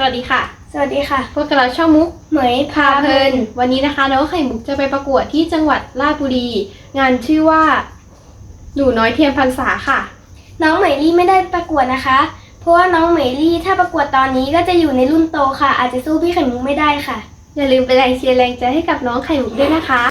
สวัสดีค่ะ สวัสดีค่ะ พวกเราช่องมุก เหมยพาพาเพเพลิลินนวันนี้นะคะน้องไข่มุกจะไปประกวดที่จังหวัดราชบุรี งานชื่อว่า หนูน้อยเทียมพรรษาค่ะ น้องเหมยลี่ไม่ได้ประกวดนะคะ เพราะว่าน้องเหมยลี่ถ้าประกวดตอนนี้ก็จะอยู่ในรุ่นโตค่ะ อาจจะสู้พี่ไข่มุกไม่ได้ค่ะ อย่าลืมไปนแรงเชียร์แรงใจให้กับน้องไข่มุกด้วยนะคะ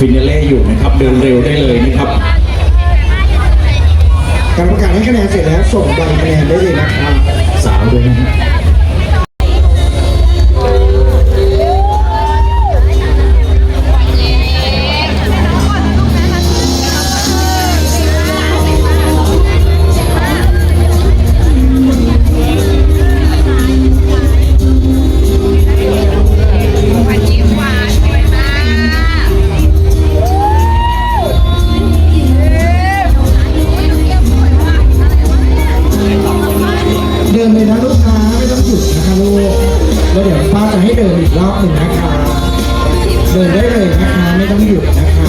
ฟินาเล่อยู่นะครับ เดินเร็วได้เลยนะครับการประกาศให้คะแนนเสร็จแล้วส่งใบคะแนนได้เลยนะครับสาวด้วยนะฮะเรอบหนึ่งนะคะเดินได้เลยนะคะ ไม่ต้องหยุดนะคะ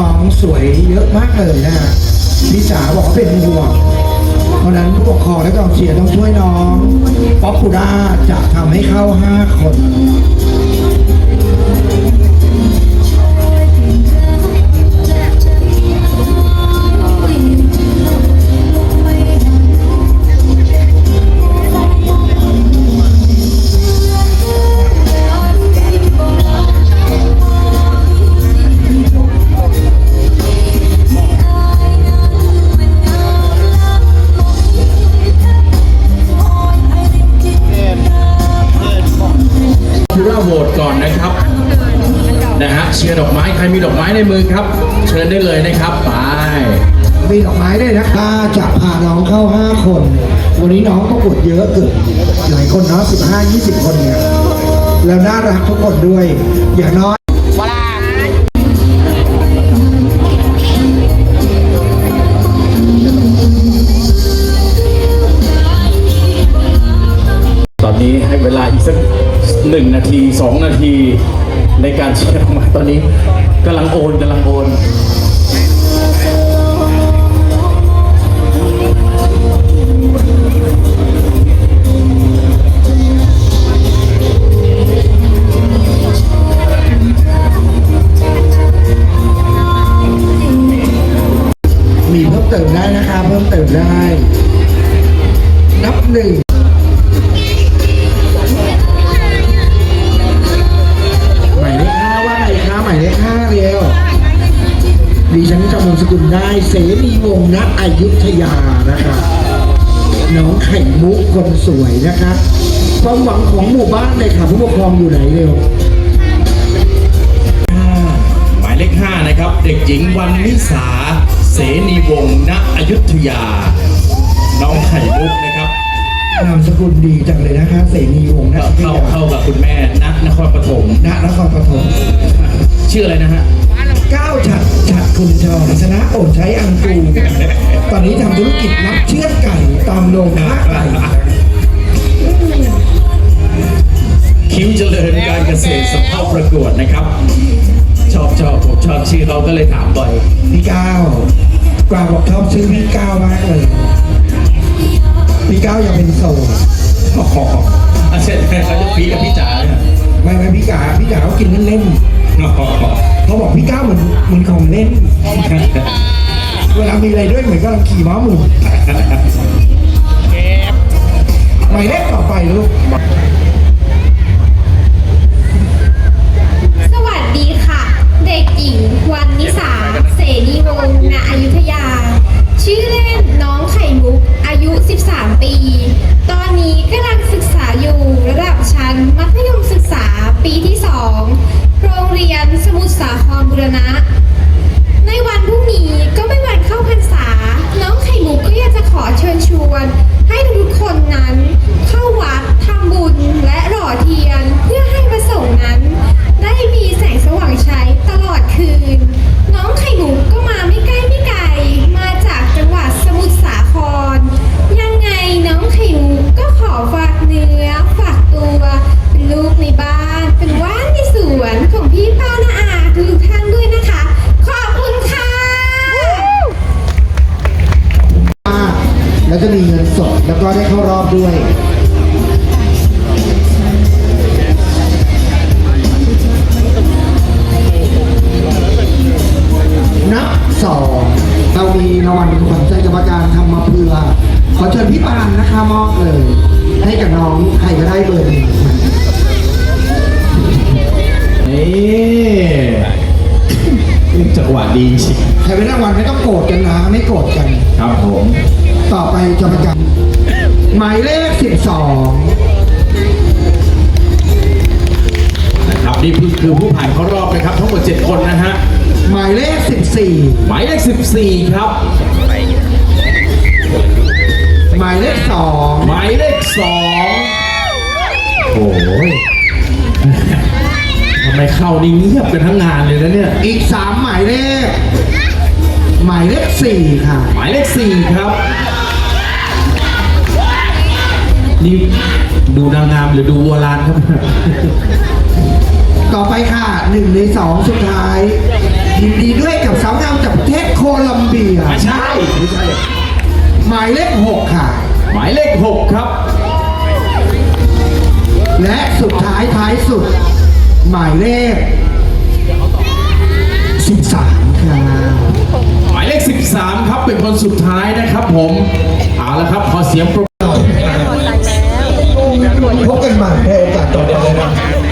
น้องๆสวยเยอะมากเลยนะฮะพี่จ๋าบอกว่าเป็นห่วงเพราะนั้นผู้ปกครองและกองเชียร์ต้องช่วยน้อง ป๊อปปูล่าจะทำให้เข้า 5 คน ก่อนนะครับนะฮะเชียร์ดอกไม้ใครมีดอกไม้ในมือครับ เชิญได้เลยนะครับไปมีดอกไม้ได้วยนะถ้าจะพาน้องเข้า 5 คน วันนี้น้องก็กดเยอะเกิดหลายคนเนาะ15 20 คนเนี่ยแล้วน่ารักทุกคนด้วย อย่างน้อยตอนนี้ให้เวลาอีกสัก หนึ่งนาทีสองนาทีในการเชียร์มาตอนนี้กำลังโอนกำลังโอนมีเพิ่มเติมได้นะคะ เพิ่มเติมได้ นับหนึ่ง ฉันจำนามสกุลได้เสรีวงศ์ณอยุธยานะคะน้องไข่มุกคนสวยนะคะความหวังของหมู่บ้านเลยค่ะผู้ปกครองอยู่ไหนเร็วหมายเลขห้านะครับ เด็กหญิงวันนิสา เสนีวงศ์ณอยุธยา น้องไข่มุกนะครับนามสกุลดีจังเลยนะคะ เสรีวงศ์ณเข้าอยุธเข้ายาเข้ากับคุณแม่ณนครปฐมณนครปฐมชื่ออะไรนะฮะ ก้าวฉัดฉัดคุณชรชนะโอดใช้อังกู ตอนนี้ทำธุรกิจรับเชือดไก่ตามโรงฆ่าไก่คิ้วเจริญการเกษตรสภาพประกวดนะครับ ชอบชอบผมชอบชื่อเขาก็เลยถามบ่อยพี่ก้าวกวางบอกชอบชื่อพี่ก้าวมากเลยพี่ก้าวอยากเป็นโสดอ๋ออาเช่นเขาจะพีกับพี่จ๋าเนี่ยไม่ไม่พี่จ๋าพี่จ๋าเขากินเล่นอ๋อๆ เขาบอกพี่ก้าวเหมือนเหมือนของเล่น เวลามีอะไรด้วยเหมือนกำลังขี่ม้าหมุนหมายเลขต่อไปลูกสวัสดีค่ะ เด็กหญิงวันนิสา เสนีวงศ์ณอยุธยา ชื่อเล่น ด้วยนับสองเรามีรางวัลเป็นขวัญใจกรรมการทำมาเพื่อ ขอเชิญพี่ปานนะคะมอบเลย ให้กับน้องใครก็ได้เบอร์หนึ่งนี่จังหวะดีจริงใครเป็นรางวัลไม่ต้องโกรธกันนะ ไม่โกรธกัน ครับผม ต่อไปกรรมการ หมายเลขสิบสองนะครับนี่คือคือผู้ผ่านเข้ารอบนะครับ ทั้งหมด 7 คนนะฮะ หมายเลขสิบสี่หมายเลข 14 ครับ หมายเลขสองหมายเลข 2 โอ้ยทำไมเข้านี่เงียบกันทั้งงานเลยนะเนี่ย อีกสามหมายเลข หมายเลขสี่ค่ะ หมายเลข 4 ครับ นี่ดูนางงามหรือดูวัวลานครับ ต่อไปค่ะหนึ่งในสองสุดท้ายยินดีด้วยกับสาวงามจากประเทศโคลัมเบียไม่ใช่ไม่ใช่ หมายเลขหกค่ะ หมายเลข6ครับ และสุดท้ายท้ายสุด หมายเลขสิบสามค่ะหมายเลข13ครับเป็นคนสุดท้ายนะครับผม เอาละครับขอเสียงปรบมือ พบกันใหม่ในโอกาสต่อไปนะครับ